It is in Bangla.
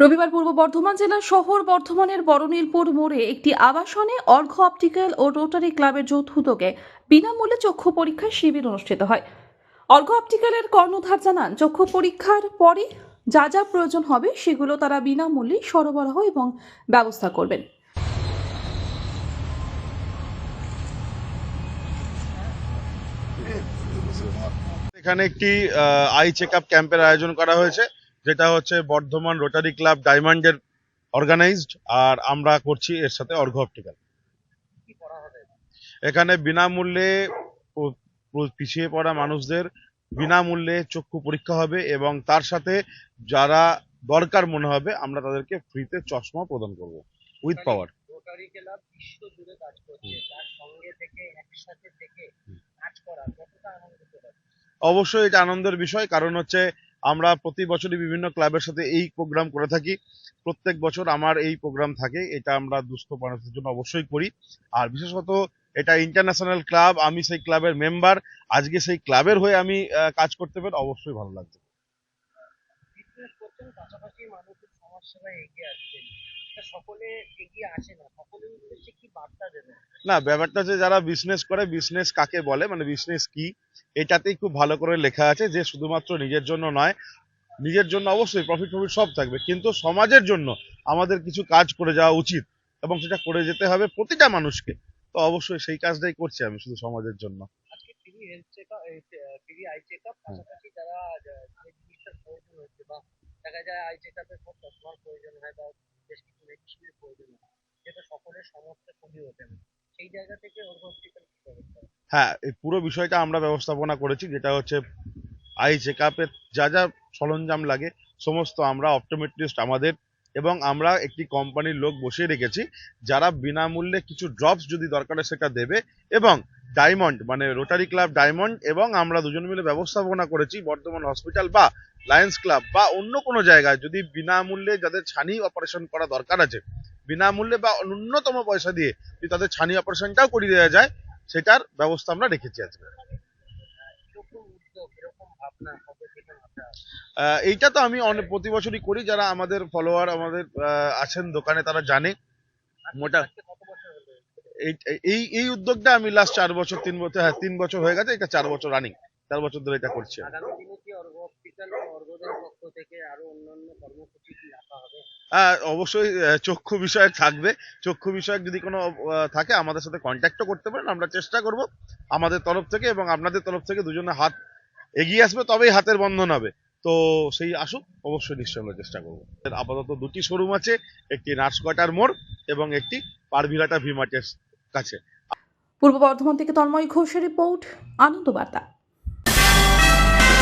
রবিবার পূর্ব বর্ধমান জেলার শহর বর্ধমানের বড়নীলপুর মোড়ে একটি আবাসনে অর্ঘ অপটিক্যাল ও রোটারি ক্লাবের যৌথ উদ্যোগে বিনামূল্যে চক্ষু পরীক্ষার শিবির অনুষ্ঠিত হয়। অর্ঘ অপটিক্যালের কর্ণধার জানান, চক্ষু পরীক্ষার পরে যা যা প্রয়োজন হবে সেগুলো তারা বিনামূল্যে সরবরাহ এবং ব্যবস্থা করবেন। এখানে একটি আই চেক আপ ক্যাম্পের আয়োজন করা হয়েছে। যেটা হচ্ছে বর্ধমান রোটারি ক্লাব ডায়মন্ডের অর্গানাইজড আর আমরা করছি এর সাথে অর্ঘ অপটিক্যাল এখানে বিনামূল্যে পিছিয়ে পড়া মানুষদের বিনামূল্যে চক্ষু পরীক্ষা হবে এবং তার সাথে যারা দরকার মনে হবে আমরা তাদেরকে ফ্রিতে চশমা প্রদান করব উইথ পাওয়ার অবশ্যই এটা আনন্দের বিষয় কারণ হচ্ছে আমরা প্রতি বছরই বিভিন্ন ক্লাবের সাথে এই প্রোগ্রাম করে থাকি। প্রত্যেক বছর আমার এই প্রোগ্রাম থাকে, এটা আমরা দুস্থ মানুষের জন্য অবশ্যই করি। আর বিশেষত এটা ইন্টারন্যাশনাল ক্লাব আমি সেই ক্লাবের মেম্বার আজকে সেই ক্লাবের হয়ে আমি কাজ করতে পারি অবশ্যই ভালো লাগছে। পাশাপাশি মানুষের সমাজসেবায় এগিয়ে আসছেন। না সকলের উদ্দেশ্যে কি বার্তা দেবেন না ব্যাপারটা হচ্ছে যারা বিজনেস করে বিজনেস কাকে বলে মানে বিজনেস কি এটাতেই খুব ভালো করে লেখা আছে যে শুধুমাত্র নিজের জন্য নয় নিজের জন্য অবশ্যই প্রফিট প্রফিট সব থাকবে কিন্তু সমাজের জন্য আমাদের কিছু কাজ করে যাওয়া উচিত এবং সেটা করে যেতে হবে প্রতিটা মানুষকে। তো অবশ্যই সেই কাজটাই করছি আমি শুধু সমাজের জন্য। বেশ প্রয়োজন যেটা সকলের খুবই ওঠে না সেই জায়গা থেকে ওর হসপিটাল হ্যাঁ এই পুরো বিষয়টা আমরা ব্যবস্থাপনা করেছি, যেটা হচ্ছে আই চেক আপের যা যা সরঞ্জাম লাগে, সমস্ত আমরা অপটোমেট্রিস্ট আমাদের এবং আমরা একটি কোম্পানির লোক বসিয়ে রেখেছি, যারা বিনামূল্যে কিছু ড্রপস যদি দরকার সেটা দেবে এবং ডায়মন্ড মানে রোটারি ক্লাব ডায়মন্ড এবং আমরা দুজন মিলে ব্যবস্থাপনা করেছি বর্ধমান হসপিটাল বা লায়ন্স ক্লাব বা অন্য কোনো জায়গায় যদি বিনামূল্যে যাদের ছানি অপারেশন করা দরকার আছে, বিনামূল্যে বা ন্যূনতম পয়সা দিয়ে যদি তাদের ছানি অপারেশনটাও করিয়ে দেওয়া যায়, সেটার ব্যবস্থা আমরা রেখেছি আজকে। এইটা তো আমি অনেক, প্রতি বছরই করি, যারা আমাদের ফলোয়ার আমাদের আছেন দোকানে তারা জানে। মোটা- আজকে কত বছর হলো এই এই উদ্যোগটা আমি লাস্ট চার বছর তিন বছর হ্যাঁ তিন বছর হয়ে গেছে এটা চার বছর রানিং চার বছর ধরে এটা করছি হ্যাঁ অবশ্যই চক্ষু বিষয়ক থাকবে। চক্ষু বিষয়ক যদি কোনো থাকে আমাদের সাথে কন্ট্যাক্টও করতে পারেন আমরা চেষ্টা করব আমাদের তরফ থেকে এবং আপনাদের তরফ থেকে দুজনে হাত এগিয়ে আসবে তবেই হাতের বন্ধন হবে। তো সেই আসুক অবশ্যই নিশ্চয়ই আমরা চেষ্টা করব। আপাতত দুটি শোরুম আছে একটি নার্স কোয়ার্টার মোড় এবং একটি পারভিলাটা ভিমার্টের কাছে। পূর্ব বর্ধমান থেকে তন্ময় ঘোষের রিপোর্ট আনন্দ বার্তা